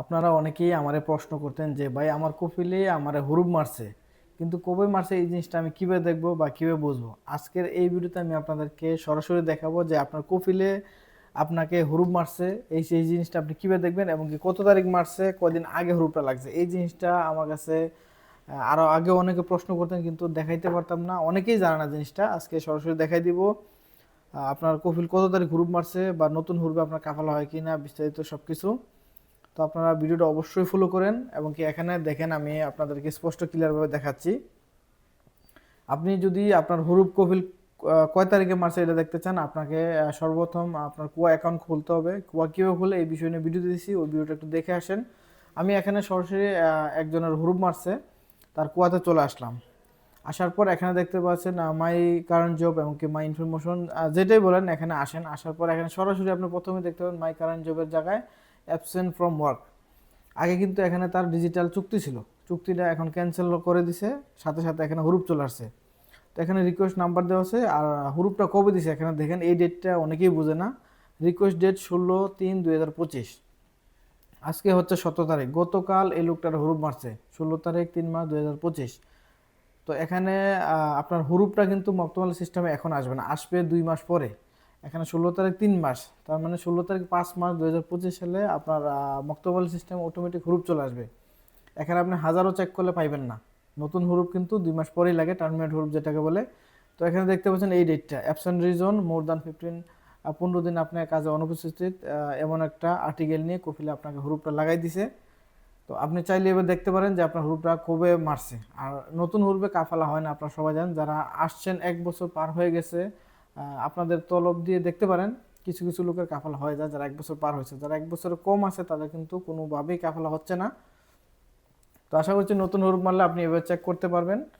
আপনারা অনেকেই আমারে প্রশ্ন করতেন যে, ভাই, আমার কপিলে আমারে হুরুপ মারছে। কিন্তু কবে মারছে এই জিনিসটা আমি কীভাবে দেখব বা কীভাবে বুঝব? আজকের এই ভিডিওতে আমি আপনাদেরকে সরাসরি দেখাবো যে, আপনার কপিলে আপনাকে হুরুপ মারছে, এই সেই জিনিসটা আপনি কীভাবে দেখবেন এবং কি কত তারিখ মারছে, কদিন আগে হুরুপটা লাগছে। এই জিনিসটা আমার কাছে আরও আগে অনেকে প্রশ্ন করতেন কিন্তু দেখাইতে পারতাম না। অনেকেই জানে না জিনিসটা। আজকে সরাসরি দেখাই দিব আপনার কপিল কত তারিখ হুরুপ মারছে বা নতুন হুরুপে আপনার কাফালা হয় কি না বিস্তারিত সবকিছু। তো আপনারা ভিডিওটা অবশ্যই ফলো করেন এবং কি এখানে দেখেন আমি আপনাদেরকে স্পষ্ট ক্লিয়ারভাবে দেখাচ্ছি। আপনি যদি আপনার হরুপ আহ, কয় তারিখে মার্চে এটা দেখতে চান আপনাকে সর্বপ্রথম আপনার কুয়া অ্যাকাউন্ট খুলতে হবে। কুয়া কীভাবে খুলে এই বিষয় নিয়ে ভিডিও দিয়েছি ওই ভিডিওটা একটু দেখে আসেন। আমি এখানে সরাসরি একজনের হরুপ মারছে তার কুয়াতে চলে আসলাম। আসার পর এখানে দেখতে পাচ্ছেন মাই কারেন্ট জব এবং কি মাই ইনফরমেশন যেটাই বলেন এখানে আসেন। আসার পর এখানে সরাসরি আপনি প্রথমে দেখতে পাবেন মাই কারেন্ট জবের জায়গায়। Absent from work. আগে কিন্তু এখানে তার ডিজিটাল চুক্তি ছিল। চুক্তিটা এখন ক্যান্সেল করে দিছে, সাথে সাথে এখানে হুরুপ চলে আসছে। তো এখানে রিকোয়েস্ট নাম্বার দেওয়া আছে, আর হুরুপটা কবে দিছে এখানে দেখেন, এই ডেটটা অনেকেই বোঝে না। রিকোয়েস্ট ডেট ষোলো তিন দুই হাজার পঁচিশ। আজকে হচ্ছে সতেরো তারিখ। গতকাল এই লোকটার হুরুপ মারছে, ষোলো তারিখ তিন মাস দুই হাজার পঁচিশ। তো এখানে আপনার হুরুপটা কিন্তু মক্তমাল সিস্টেমে এখন আসবে না, আসবে দুই মাস পরে। এখানে ষোলো তারিখ তিন মাস, তার মানে ষোলো তারিখ পাঁচ মাস দুই হাজার পঁচিশ সালে আপনার মক্তমাল সিস্টেম অটোমেটিক হুরুপ চলে আসবে। এখানে আপনি হাজারও চেক করলে পাইবেন না। নতুন হুরুপ কিন্তু দুই মাস পরেই লাগে টার্মিনেট হুরুপ যেটাকে বলে। তো এখানে দেখতে পাচ্ছেন এই ডেটটা absent reason more than fifteen পনেরো দিন আপনার কাজে অনুপস্থিত এমন একটা আর্টিকেল নিয়ে কফিলে আপনাকে হুরুপটা লাগাই দিছে। তো আপনি চাইলে এবার দেখতে পারেন যে আপনার হুরুপটা কবে মারছে। আর নতুন হুরুপে কাফালা হয় না, আপনারা সবাই জানেন, যারা আসছেন এক বছর পার হয়ে গেছে আপনাদের তলব দিয়ে দেখতে পারেন, কিছু কিছু লোকের কাফালা হয়ে যায়, যারা এক বছর পার হয়েছে। যারা এক বছর কম আছে, তাদের কিন্তু কোনোভাবেই কাফালা হচ্ছে না। তো আশা করছি নতুন হরুপ মারলে আপনি এভাবে চেক করতে পারবেন।